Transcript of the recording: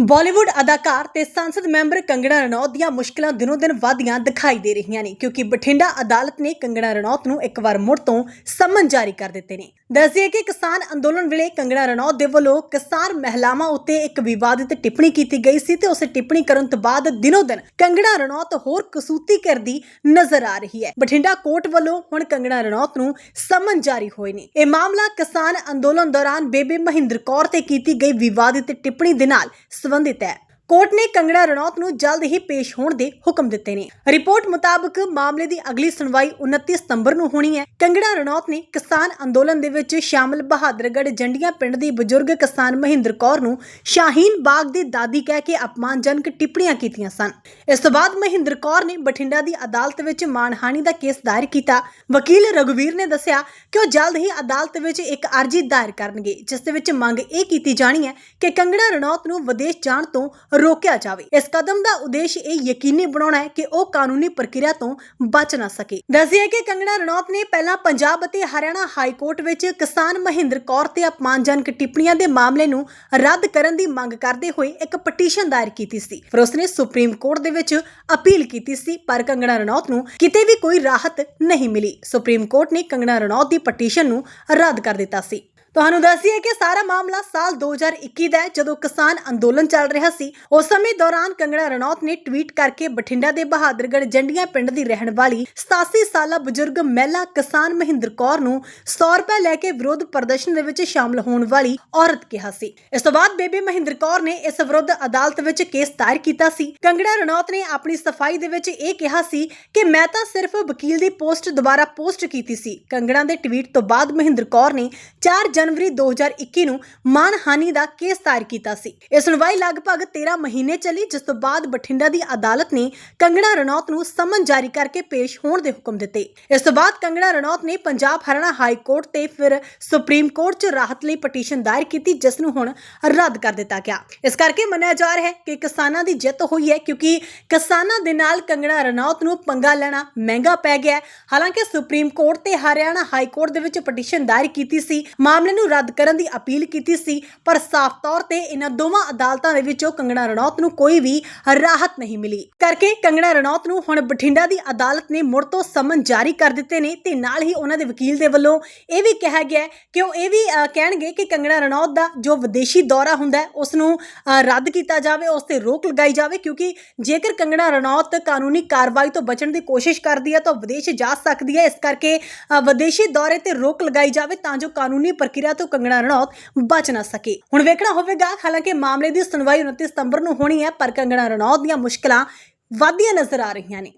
ਬਾਲੀਵੁੱਡ ਅਦਾਕਾਰ ਤੇ ਸੰਸਦ ਮੈਂਬਰ ਕੰਗਣਾ ਰਣੌਤ ਦੀਆਂ ਮੁਸ਼ਕਲਾਂ ਦਿਨੋ-ਦਿਨ ਵਧਦੀਆਂ ਦਿਖਾਈ ਦੇ ਰਹੀਆਂ ਨੇ, ਕਿਉਂਕਿ ਬਠਿੰਡਾ ਅਦਾਲਤ ਨੇ ਕੰਗਣਾ ਰਣੌਤ ਨੂੰ ਇੱਕ ਵਾਰ ਮੁੜ ਤੋਂ ਸਮਨ ਜਾਰੀ ਕਰ ਦਿੱਤੇ ਨੇ। ਦੱਸਿਆ ਕਿ ਕਿਸਾਨ ਅੰਦੋਲਨ ਵੇਲੇ ਕੰਗਣਾ ਰਣੌਤ ਦੇ ਵੱਲੋਂ ਕਿਸਾਨ ਮਹਿਲਾਵਾਂ ਉੱਤੇ ਇੱਕ ਵਿਵਾਦਿਤ ਟਿੱਪਣੀ ਕੀਤੀ ਗਈ ਸੀ ਤੇ ਉਸ ਟਿੱਪਣੀ ਕਰਨ ਤੋਂ ਬਾਅਦ ਦਿਨੋ-ਦਿਨ ਕੰਗਣਾ ਰਣੌਤ ਹੋਰ ਕਸੂਤੀ ਕਰਦੀ ਨਜ਼ਰ ਆ ਰਹੀ ਹੈ। ਬਠਿੰਡਾ ਕੋਰਟ ਵੱਲੋਂ ਹੁਣ ਕੰਗਣਾ ਰਣੌਤ ਨੂੰ ਸਮਨ ਜਾਰੀ ਹੋਏ ਨੇ। ਇਹ ਮਾਮਲਾ ਕਿਸਾਨ ਅੰਦੋਲਨ ਦੌਰਾਨ ਬੇਬੇ ਮਹਿੰਦਰ ਕੌਰ ਤੇ ਕੀਤੀ ਗਈ ਵਿਵਾਦਿਤ ਟਿੱਪਣੀ ਦੇ ਨਾਲ ਸੰਬੰਧਿਤ ਹੈ ਕੋਰਟ ਨੇ ਕੰਗੜਾ ਰਣੌਤ ਨੂੰ ਜਲਦ ਹੀ ਪੇਸ਼ ਹੋਣ ਦੇ ਹੁਕਮ ਦਿੱਤੇ ਨੇ। ਰਿਪੋਰਟ ਮੁਤਾਬਕ ਮਾਮਲੇ ਦੀ ਅਗਲੀ ਸੁਣਵਾਈ 29 ਸਤੰਬਰ ਨੂੰ ਹੋਣੀ ਹੈ। ਕੰਗਣਾ ਰਣੌਤ ਨੇ ਕਿਸਾਨ ਅੰਦੋਲਨ ਦੇ ਵਿੱਚ ਸ਼ਾਮਲ ਬਹਾਦਰਗੜ੍ਹ ਜੰਡੀਆਂ ਪਿੰਡ ਦੀ ਬਜ਼ੁਰਗ ਕਿਸਾਨ ਮਹਿੰਦਰ ਕੌਰ ਨੂੰ ਸ਼ਾਹੀਨ ਬਾਗ ਦੀ ਦਾਦੀ ਕਹਿ ਕੇ ਅਪਮਾਨਜਨਕ ਟਿੱਪਣੀਆਂ ਕੀਤੀਆਂ ਸਨ। ਇਸ ਤੋਂ ਬਾਅਦ ਮਹਿੰਦਰ ਕੌਰ ਨੇ ਬਠਿੰਡਾ ਦੀ ਅਦਾਲਤ ਵਿੱਚ ਮਾਨਹਾਨੀ ਦਾ ਕੇਸ ਦਾਇਰ ਕੀਤਾ। ਵਕੀਲ ਰਘੁਵੀਰ ਨੇ ਦੱਸਿਆ ਕਿ ਉਹ ਜਲਦ ਹੀ ਅਦਾਲਤ ਵਿੱਚ ਇੱਕ ਅਰਜ਼ੀ ਦਾਇਰ ਕਰਨਗੇ, ਜਿਸ ਦੇ ਵਿੱਚ ਮੰਗ ਇਹ ਕੀਤੀ ਜਾਣੀ ਹੈ ਕਿ ਕੰਗੜਾ ਰਣੌਤ ਨੂੰ ਵਿਦੇਸ਼ ਜਾਣ ਤੋਂ ਰੋਕਿਆ ਜਾਵੇ। ਇਸ ਕਦਮ ਦਾ ਉਦੇਸ਼ ਇਹ ਯਕੀਨੀ ਬਣਾਉਣਾ ਹੈ ਕਿ ਉਹ ਕਾਨੂੰਨੀ ਪ੍ਰਕਿਰਿਆ ਤੋਂ ਬਚ ਨਾ ਸਕੇ। ਦੱਸਿਆ ਕਿ ਕੰਗਣਾ ਰਣੌਤ ਨੇ ਪਹਿਲਾਂ ਪੰਜਾਬ ਅਤੇ ਹਰਿਆਣਾ ਹਾਈ ਕੋਰਟ ਵਿੱਚ ਕਿਸਾਨ ਮਹਿੰਦਰ ਕੌਰ ਤੇ ਅਪਮਾਨਜਨਕ ਟਿੱਪਣੀਆਂ ਦੇ ਮਾਮਲੇ ਨੂੰ ਰੱਦ ਕਰਨ ਦੀ ਮੰਗ ਕਰਦੇ ਹੋਏ ਇੱਕ ਪਟੀਸ਼ਨ ਦਾਇਰ ਕੀਤੀ ਸੀ। ਫਿਰ ਉਸਨੇ ਸੁਪਰੀਮ ਕੋਰਟ ਦੇ ਵਿੱਚ ਅਪੀਲ ਕੀਤੀ ਸੀ, ਪਰ ਕੰਗਣਾ ਰਣੌਤ ਨੂੰ ਕਿਤੇ ਵੀ ਕੋਈ ਰਾਹਤ ਨਹੀਂ ਮਿਲੀ। ਸੁਪਰੀਮ ਕੋਰਟ ਨੇ ਕੰਗਣਾ ਰਣੌਤ ਦੀ ਪਟੀਸ਼ਨ ਨੂੰ ਰੱਦ ਕਰ ਦਿੱਤਾ ਸੀ। ਤੁਹਾਨੂੰ ਦੱਸੀਏ ਕਿ ਸਾਰਾ ਮਾਮਲਾ ਸਾਲ 2021 ਦਾ ਹੈ। ਜਦੋਂ ਕਿਸਾਨ ਅੰਦੋਲਨ ਚੱਲ ਰਿਹਾ ਸੀ, ਉਸ ਸਮੇਂ ਦੌਰਾਨ ਕੰਗਣਾ ਰਣੌਤ ਨੇ ਟਵੀਟ ਕਰਕੇ ਬਠਿੰਡਾ ਦੇ ਬਹਾਦਰਗੜ੍ਹ ਜੰਡੀਆਂ ਪਿੰਡ ਦੀ ਰਹਿਣ ਵਾਲੀ 87 ਸਾਲਾ ਬਜ਼ੁਰਗ ਮਹਿਲਾ ਕਿਸਾਨ ਮਹਿੰਦਰ ਕੌਰ ਨੂੰ 100 ਰੁਪਏ ਲੈ ਕੇ ਵਿਰੋਧ ਪ੍ਰਦਰਸ਼ਨ ਦੇ ਵਿੱਚ ਸ਼ਾਮਲ ਹੋਣ ਵਾਲੀ ਔਰਤ ਕਿਹਾ ਸੀ। ਇਸ ਤੋਂ ਬਾਅਦ ਬੇਬੀ ਮਹਿੰਦਰ ਕੌਰ ਨੇ ਇਸ ਵਿਰੁੱਧ ਅਦਾਲਤ ਵਿੱਚ ਕੇਸ ਦਾਇਰ ਕੀਤਾ ਸੀ। ਕੰਗੜਾ ਰਣੌਤ ਨੇ ਆਪਣੀ ਸਫ਼ਾਈ ਦੇ ਵਿੱਚ ਇਹ ਕਿਹਾ ਸੀ ਕਿ ਮੈਂ ਤਾਂ ਸਿਰਫ ਵਕੀਲ ਦੀ ਪੋਸਟ ਦੁਬਾਰਾ ਪੋਸਟ ਕੀਤੀ ਸੀ। ਕੰਗੜਾ ਦੇ ਟਵੀਟ ਤੋਂ ਬਾਅਦ ਮਹਿੰਦਰ ਕੌਰ ਨੇ 4 ਜਨਵਰੀ 2021 ਨੂੰ ਮਾਨਹਾਨੀ ਦਾ ਕੇਸ ਦਾਇਰ ਕੀਤਾ ਸੀ। ਇਹ ਸੁਣਵਾਈ ਲਗਭਗ 13 ਮਹੀਨੇ ਚੱਲੀ, ਜਿਸ ਤੋਂ ਬਾਅਦ ਬਠਿੰਡਾ ਦੀ ਅਦਾਲਤ ਨੇ ਕੰਗਣਾ ਰਣੌਤ ਨੂੰ ਸਮਨ ਜਾਰੀ ਕਰਕੇ ਪੇਸ਼ ਹੋਣ ਦੇ ਹੁਕਮ ਦਿੱਤੇ। ਇਸ ਤੋਂ ਬਾਅਦ ਕੰਗਣਾ ਰਣੌਤ ਨੇ ਪੰਜਾਬ ਹਰਿਆਣਾ ਹਾਈ ਕੋਰਟ ਤੇ ਫਿਰ ਸੁਪਰੀਮ ਕੋਰਟ 'ਚ ਰਾਹਤ ਲਈ ਪਟੀਸ਼ਨ ਦਾਇਰ ਕੀਤੀ, ਜਿਸ ਨੂੰ ਹੁਣ ਰੱਦ ਕਰ ਦਿੱਤਾ ਗਿਆ। ਇਸ ਕਰਕੇ ਮੰਨਿਆ ਜਾ ਰਿਹਾ ਹੈ ਕਿ ਕਿਸਾਨਾਂ ਦੀ ਜਿੱਤ ਹੋਈ ਹੈ, ਕਿਉਂਕਿ ਕਿਸਾਨਾਂ ਦੇ ਨਾਲ ਕੰਗਣਾ ਰਣੌਤ ਨੂੰ ਪੰਗਾ ਲੈਣਾ ਮਹਿੰਗਾ ਪੈ ਗਿਆ ਹਾਲਾਂਕਿ ਸੁਪਰੀਮ ਕੋਰਟ ਤੇ ਹਰਿਆਣਾ ਹਾਈ ਕੋਰਟ ਦੇ ਵਿੱਚ ਪਟੀਸ਼ਨ ਦਾਇਰ ਕੀਤੀ ਸੀ। ਮਾਮਲੇ ਨੂੰ ਰੱਦ ਕਰਨ ਦੀ ਅਪੀਲ ਕੀਤੀ ਸੀ ਪਰ ਸਾਫ਼ ਤੌਰ ਤੇ ਇਹਨਾਂ ਦੋਵਾਂ ਅਦਾਲਤਾਂ ਦੇ ਵਿੱਚੋਂ ਕੰਗਣਾ ਰਣੌਤ ਨੂੰ ਕੋਈ ਵੀ ਰਾਹਤ ਨਹੀਂ ਮਿਲੀ। ਕਰਕੇ ਕੰਗਣਾ ਰਣੌਤ ਨੂੰ ਹੁਣ ਬਠਿੰਡਾ ਦੀ ਅਦਾਲਤ ਨੇ ਮੁੜ ਤੋਂ ਸਮਨ ਜਾਰੀ ਕਰ ਦਿੱਤੇ ਨੇ ਤੇ ਨਾਲ ਹੀ ਉਹਨਾਂ ਦੇ ਵਕੀਲ ਦੇ ਵੱਲੋਂ ਇਹ ਵੀ ਕਿਹਾ ਗਿਆ ਕਿ ਉਹ ਇਹ ਵੀ ਕਹਿਣਗੇ ਕਿ ਕੰਗਣਾ ਰਣੌਤ ਦਾ ਜੋ ਵਿਦੇਸ਼ੀ ਦੌਰਾ ਹੁੰਦਾ ਹੈ ਉਸ ਨੂੰ ਰੱਦ ਕੀਤਾ ਜਾਵੇ ਉਸ ਤੇ ਰੋਕ ਲਗਾਈ ਜਾਵੇ ਕਿਉਂਕਿ ਜੇਕਰ ਕੰਗਣਾ ਰਣੌਤ ਕਾਨੂੰਨੀ ਕਾਰਵਾਈ ਤੋਂ ਬਚਣ ਦੀ ਕੋਸ਼ਿਸ਼ ਕਰਦੀ ਹੈ ਤਾਂ ਉਹ ਵਿਦੇਸ਼ ਜਾ ਸਕਦੀ ਹੈ। ਇਸ ਕਰਕੇ ਅ, ਵਿਦੇਸ਼ੀ ਦੌਰੇ ਤੇ ਰੋਕ ਲਗਾਈ ਜਾਵੇ ਤਾਂ ਜੋ ਕਾਨੂੰਨੀ ਪ੍ਰਕਿਰਿਆ ਤੋਂ ਕੰਗਣਾ ਰਣੌਤ ਬਚ ਨਾ ਸਕੇ। ਹੁਣ ਵੇਖਣਾ ਹੋਵੇਗਾ, ਹਾਲਾਂਕਿ ਮਾਮਲੇ ਦੀ ਸੁਣਵਾਈ 29 ਸਤੰਬਰ ਨੂੰ ਹੋਣੀ ਹੈ, ਪਰ ਕੰਗਣਾ ਰਣੌਤ ਦੀਆਂ ਮੁਸ਼ਕਲਾਂ ਵਧਦੀਆਂ ਨਜ਼ਰ ਆ ਰਹੀਆਂ ਨੇ।